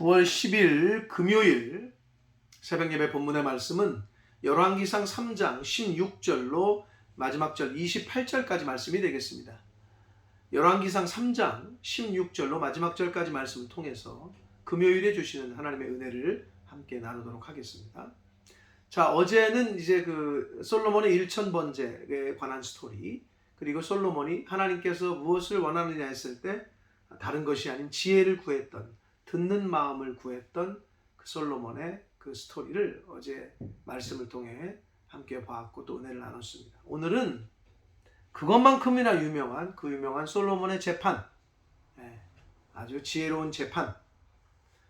9월 10일 금요일 새벽 예배 본문의 말씀은 열왕기상 3장 16절로 마지막 절 28절까지 말씀이 되겠습니다. 열왕기상 3장 16절로 마지막 절까지 말씀을 통해서 금요일에 주시는 하나님의 은혜를 함께 나누도록 하겠습니다. 자, 어제는 이제 그 솔로몬의 일천 번제에 관한 스토리, 그리고 솔로몬이 하나님께서 무엇을 원하느냐 했을 때 다른 것이 아닌 지혜를 구했던, 듣는 마음을 구했던 그 솔로몬의 그 스토리를 어제 말씀을 통해 함께 보았고 또 은혜를 나눴습니다. 오늘은 그것만큼이나 유명한 그 유명한 솔로몬의 재판, 예, 아주 지혜로운 재판,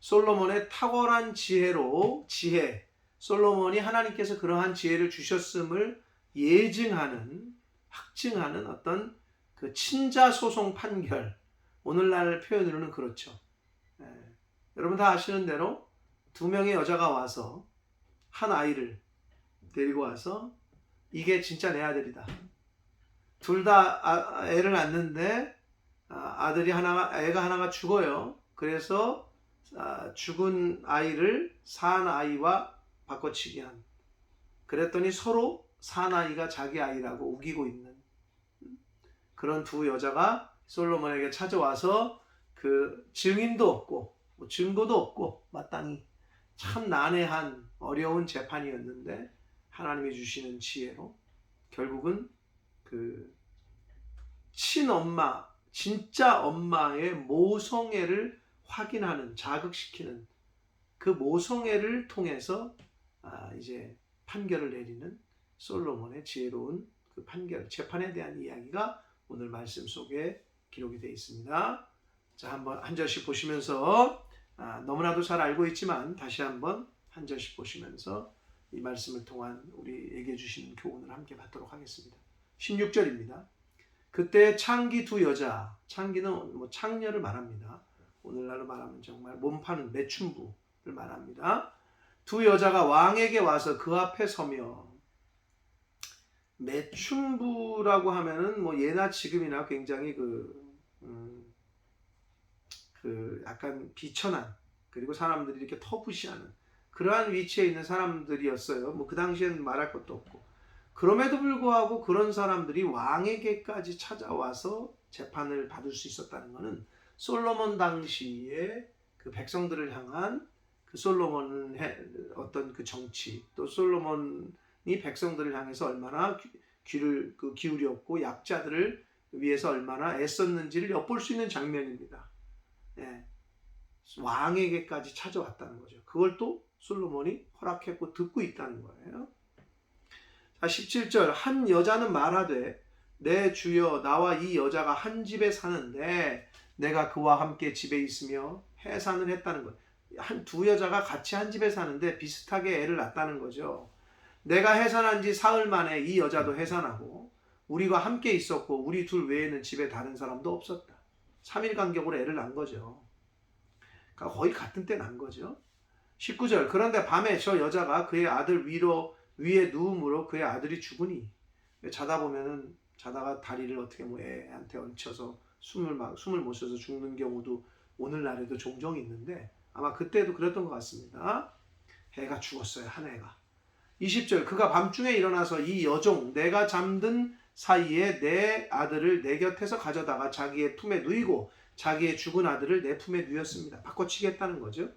솔로몬의 탁월한 지혜로 지혜, 솔로몬이 하나님께서 그러한 지혜를 주셨음을 예증하는 확증하는 어떤 그 친자 소송 판결 오늘날 표현으로는 그렇죠. 예. 여러분 다 아시는 대로 두 명의 여자가 와서 한 아이를 데리고 와서 이게 진짜 내 아들이다. 둘 다 애를 낳는데 아, 아들이 하나가 애가 하나가 죽어요. 그래서 아, 죽은 아이를 산 아이와 바꿔치기 한. 그랬더니 서로 산 아이가 자기 아이라고 우기고 있는 그런 두 여자가 솔로몬에게 찾아와서 그 증인도 없고 뭐 증거도 없고 마땅히 참 난해한 어려운 재판이었는데 하나님이 주시는 지혜로 결국은 그 친엄마 진짜 엄마의 모성애를 확인하는 자극시키는 그 모성애를 통해서 아 이제 판결을 내리는 솔로몬의 지혜로운 그 판결 재판에 대한 이야기가 오늘 말씀 속에 기록이 되어 있습니다. 자 한번 한 절씩 보시면서 아, 너무나도 잘 알고 있지만 다시 한번 한 절씩 보시면서 이 말씀을 통한 우리에게 주시는 교훈을 함께 받도록 하겠습니다. 16절입니다. 그때 창기 두 여자, 창기는 뭐 창녀를 말합니다. 오늘날로 말하면 정말 몸 파는 매춘부를 말합니다. 두 여자가 왕에게 와서 그 앞에 서며 매춘부라고 하면은 뭐 예나 지금이나 굉장히 그, 음, 그 약간 비천한 그리고 사람들이 이렇게 터부시하는 그러한 위치에 있는 사람들이었어요. 뭐 그 당시에는 말할 것도 없고 그럼에도 불구하고 그런 사람들이 왕에게까지 찾아와서 재판을 받을 수 있었다는 것은 솔로몬 당시에 그 백성들을 향한 그 솔로몬의 어떤 그 정치 또 솔로몬이 백성들을 향해서 얼마나 귀를 그 기울였고 약자들을 위해서 얼마나 애썼는지를 엿볼 수 있는 장면입니다. 예. 왕에게까지 찾아왔다는 거죠. 그걸 또 솔로몬이 허락했고 듣고 있다는 거예요. 자, 17절 한 여자는 말하되 내 주여 나와 이 여자가 한 집에 사는데 내가 그와 함께 집에 있으며 해산을 했다는 거예요. 한 두 여자가 같이 한 집에 사는데 비슷하게 애를 낳았다는 거죠. 내가 해산한 지 사흘 만에 이 여자도 해산하고 우리가 함께 있었고 우리 둘 외에는 집에 다른 사람도 없었다. 3일 간격으로 애를 낳은 거죠. 그러니까 거의 같은 때 난 거죠. 19절 그런데 밤에 저 여자가 그의 아들 위로 위에 누움으로 그의 아들이 죽으니 자다 보면은 자다가 다리를 어떻게 뭐 애한테 얹혀서 숨을 막 숨을 못 쉬어서 죽는 경우도 오늘날에도 종종 있는데 아마 그때도 그랬던 것 같습니다. 애가 죽었어요 한 애가. 20절 그가 밤중에 일어나서 이 여종 내가 잠든 사이에 내 아들을 내 곁에서 가져다가 자기의 품에 누이고 자기의 죽은 아들을 내 품에 누였습니다. 바꿔치겠다는 거죠.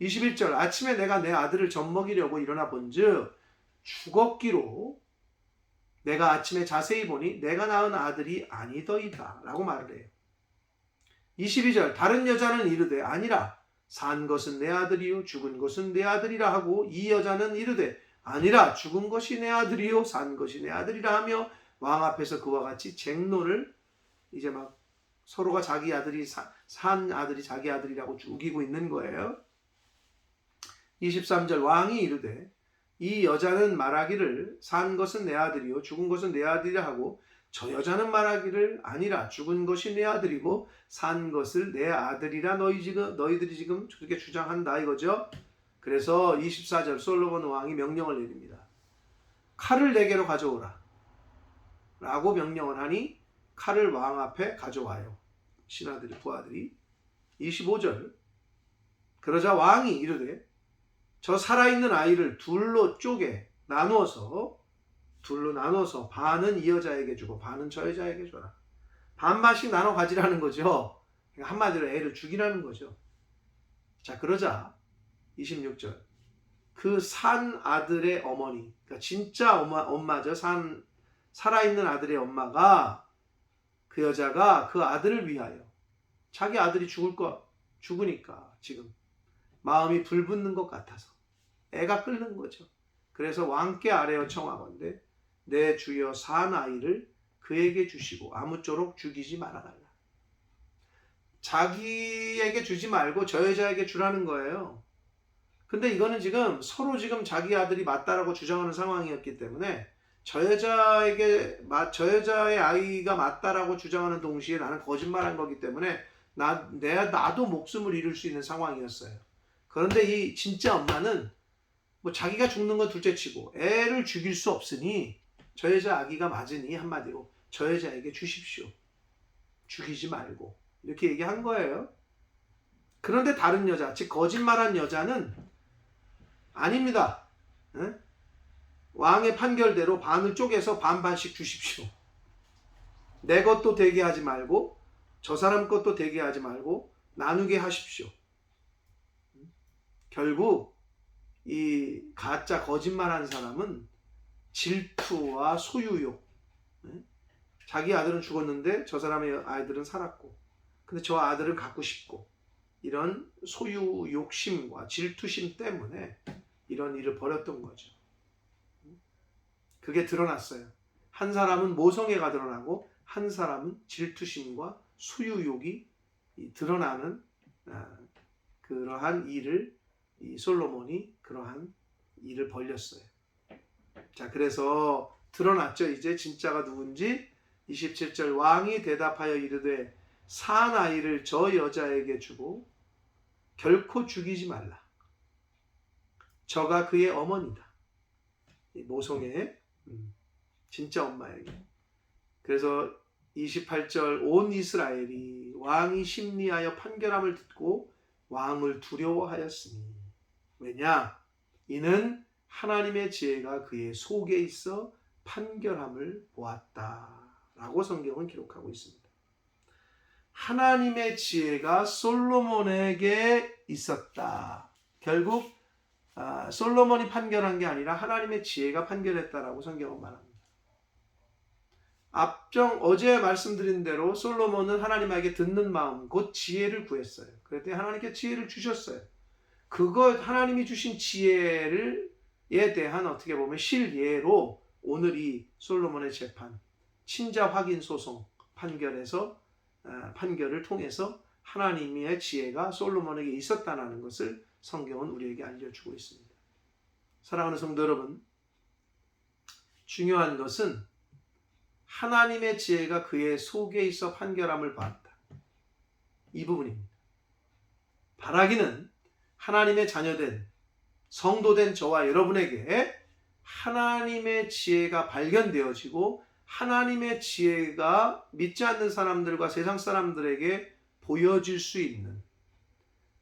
21절 아침에 내가 내 아들을 젖먹이려고 일어나 본즉 죽었기로 내가 아침에 자세히 보니 내가 낳은 아들이 아니더이다 라고 말을 해요. 22절 다른 여자는 이르되 아니라 산 것은 내 아들이요 죽은 것은 내 아들이라 하고 이 여자는 이르되 아니라 죽은 것이 내 아들이요 산 것이 내 아들이라 하며 왕 앞에서 그와 같이 쟁노를 이제 막 서로가 자기 아들이 사, 산 아들이 자기 아들이라고 죽이고 있는 거예요. 23절 왕이 이르되 이 여자는 말하기를 산 것은 내 아들이요 죽은 것은 내 아들이라 하고 저 여자는 말하기를 아니라 죽은 것이 내 아들이고 산 것을 내 아들이라 너희 지금 너희들이 지금 그렇게 주장한다 이거죠. 그래서 24절 솔로몬 왕이 명령을 내립니다. 칼을 내게로 가져오라. 라고 명령을 하니 칼을 왕 앞에 가져와요. 신하들이 부하들이 25절 그러자 왕이 이르되 저 살아있는 아이를 둘로 쪼개 나누어서 둘로 나눠서 반은 이 여자에게 주고 반은 저 여자에게 줘라. 반반씩 나눠 가지라는 거죠. 그러니까 한마디로 애를 죽이라는 거죠. 자, 그러자 26절. 그 산 아들의 어머니, 그러니까 진짜 엄마, 엄마죠. 산 살아있는 아들의 엄마가 그 여자가 그 아들을 위하여 자기 아들이 죽을 거 죽으니까 지금 마음이 불붙는 것 같아서 애가 끓는 거죠. 그래서 왕께 아뢰어 청하건대 내 주여 산 아이를 그에게 주시고 아무쪼록 죽이지 말아달라. 자기에게 주지 말고 저 여자에게 주라는 거예요. 근데 이거는 지금 서로 지금 자기 아들이 맞다라고 주장하는 상황이었기 때문에 저 여자에게 저 여자의 아이가 맞다라고 주장하는 동시에 나는 거짓말한 거기 때문에 나 내 나도 목숨을 잃을 수 있는 상황이었어요. 그런데 이 진짜 엄마는 뭐 자기가 죽는 건 둘째 치고 애를 죽일 수 없으니 저 여자 아기가 맞으니 한마디로 저 여자에게 주십시오. 죽이지 말고 이렇게 얘기한 거예요. 그런데 다른 여자, 즉 거짓말한 여자는 아닙니다. 에? 왕의 판결대로 반을 쪼개서 반반씩 주십시오. 내 것도 되게 하지 말고 저 사람 것도 되게 하지 말고 나누게 하십시오. 결국 이 가짜 거짓말한 사람은 질투와 소유욕. 자기 아들은 죽었는데 저 사람의 아이들은 살았고, 근데 저 아들을 갖고 싶고 이런 소유 욕심과 질투심 때문에 이런 일을 벌였던 거죠. 그게 드러났어요. 한 사람은 모성애가 드러나고 한 사람은 질투심과 소유욕이 드러나는 그러한 일을 이 솔로몬이 그러한 일을 벌렸어요. 자, 그래서 드러났죠. 이제 진짜가 누군지 27절 왕이 대답하여 이르되 산 아이를 저 여자에게 주고 결코 죽이지 말라. 저가 그의 어머니다. 모성의 음, 진짜 엄마에게. 그래서 28절 온 이스라엘이 왕이 심리하여 판결함을 듣고 왕을 두려워하였으니 왜냐 이는 하나님의 지혜가 그의 속에 있어 판결함을 보았다라고 성경은 기록하고 있습니다. 하나님의 지혜가 솔로몬에게 있었다. 결국 아, 솔로몬이 판결한 게 아니라 하나님의 지혜가 판결했다라고 성경은 말합니다. 앞정 어제 말씀드린 대로 솔로몬은 하나님에게 듣는 마음 곧 지혜를 구했어요. 그랬더니 하나님께 지혜를 주셨어요. 그것 하나님이 주신 지혜를 에 대한 어떻게 보면 실예로 오늘 이 솔로몬의 재판 친자 확인 소송 판결에서 어, 판결을 통해서 하나님의 지혜가 솔로몬에게 있었다는 것을 성경은 우리에게 알려주고 있습니다. 사랑하는 성도 여러분, 중요한 것은 하나님의 지혜가 그의 속에 있어 판결함을 봤다. 이 부분입니다. 바라기는 하나님의 자녀된 성도된 저와 여러분에게 하나님의 지혜가 발견되어지고 하나님의 지혜가 믿지 않는 사람들과 세상 사람들에게 보여질 수 있는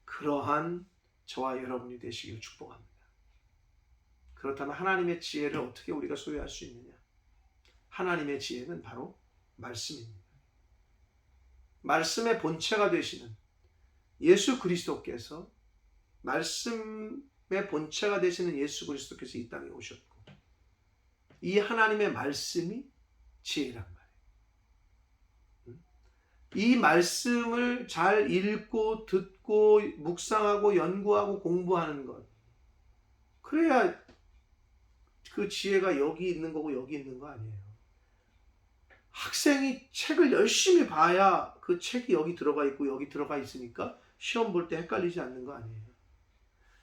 그러한 저와 여러분이 되시길 축복합니다. 그렇다면 하나님의 지혜를 어떻게 우리가 소유할 수 있느냐? 하나님의 지혜는 바로 말씀입니다. 말씀의 본체가 되시는 예수 그리스도께서 말씀의 본체가 되시는 예수 그리스도께서 이 땅에 오셨고 이 하나님의 말씀이 지혜란 말이에요. 이 말씀을 잘 읽고 듣고 묵상하고 연구하고 공부하는 것. 그래야 그 지혜가 여기 있는 거고 여기 있는 거 아니에요. 학생이 책을 열심히 봐야 그 책이 여기 들어가 있고 여기 들어가 있으니까 시험 볼 때 헷갈리지 않는 거 아니에요.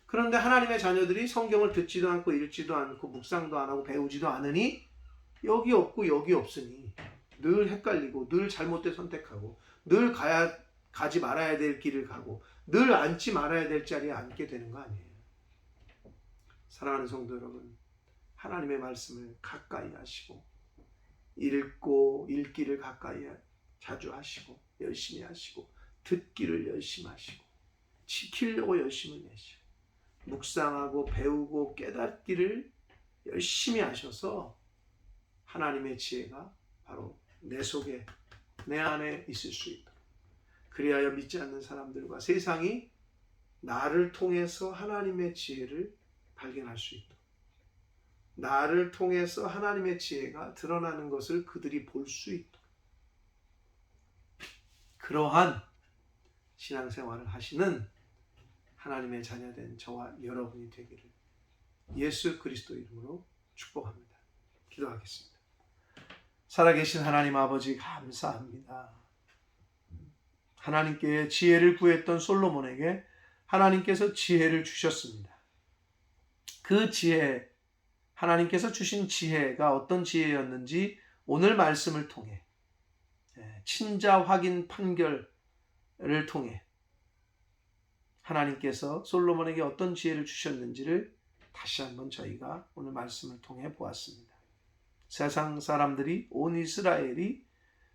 그런데 하나님의 자녀들이 성경을 듣지도 않고 읽지도 않고 묵상도 안 하고 배우지도 않으니 여기 없고 여기 없으니 늘 헷갈리고 늘 잘못된 선택하고 늘 가야 가지 말아야 될 길을 가고 늘 앉지 말아야 될 자리에 앉게 되는 거 아니에요. 사랑하는 성도 여러분, 하나님의 말씀을 가까이 하시고 읽고 읽기를 가까이 자주 하시고 열심히 하시고 듣기를 열심히 하시고 지키려고 열심을 내시고 묵상하고 배우고 깨닫기를 열심히 하셔서 하나님의 지혜가 바로 내 속에 내 안에 있을 수 있도록 그리하여 믿지 않는 사람들과 세상이 나를 통해서 하나님의 지혜를 발견할 수 있도록 나를 통해서 하나님의 지혜가 드러나는 것을 그들이 볼 수 있도록 그러한 신앙생활을 하시는 하나님의 자녀된 저와 여러분이 되기를 예수 그리스도 이름으로 축복합니다. 기도하겠습니다. 살아계신 하나님 아버지 감사합니다. 하나님께 지혜를 구했던 솔로몬에게 하나님께서 지혜를 주셨습니다. 그 지혜, 하나님께서 주신 지혜가 어떤 지혜였는지 오늘 말씀을 통해 예, 친자 확인 판결을 통해 하나님께서 솔로몬에게 어떤 지혜를 주셨는지를 다시 한번 저희가 오늘 말씀을 통해 보았습니다. 세상 사람들이 온 이스라엘이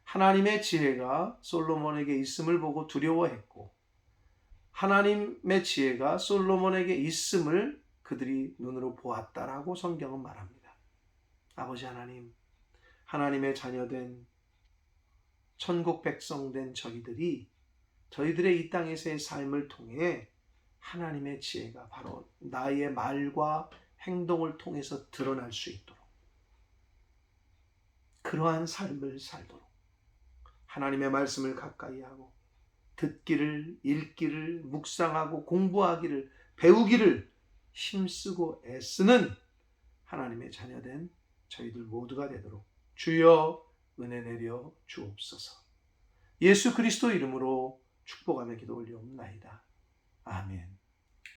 하나님의 지혜가 솔로몬에게 있음을 보고 두려워했고 하나님의 지혜가 솔로몬에게 있음을 그들이 눈으로 보았다라고 성경은 말합니다. 아버지 하나님, 하나님의 자녀된 천국 백성된 저희들이 저희들의 이 땅에서의 삶을 통해 하나님의 지혜가 바로 나의 말과 행동을 통해서 드러날 수 있도록 그러한 삶을 살도록 하나님의 말씀을 가까이 하고 듣기를 읽기를 묵상하고 공부하기를 배우기를 힘쓰고 애쓰는 하나님의 자녀된 저희들 모두가 되도록 주여 은혜 내려 주옵소서. 예수 그리스도 이름으로 축복하며 기도 올리옵나이다. 아멘.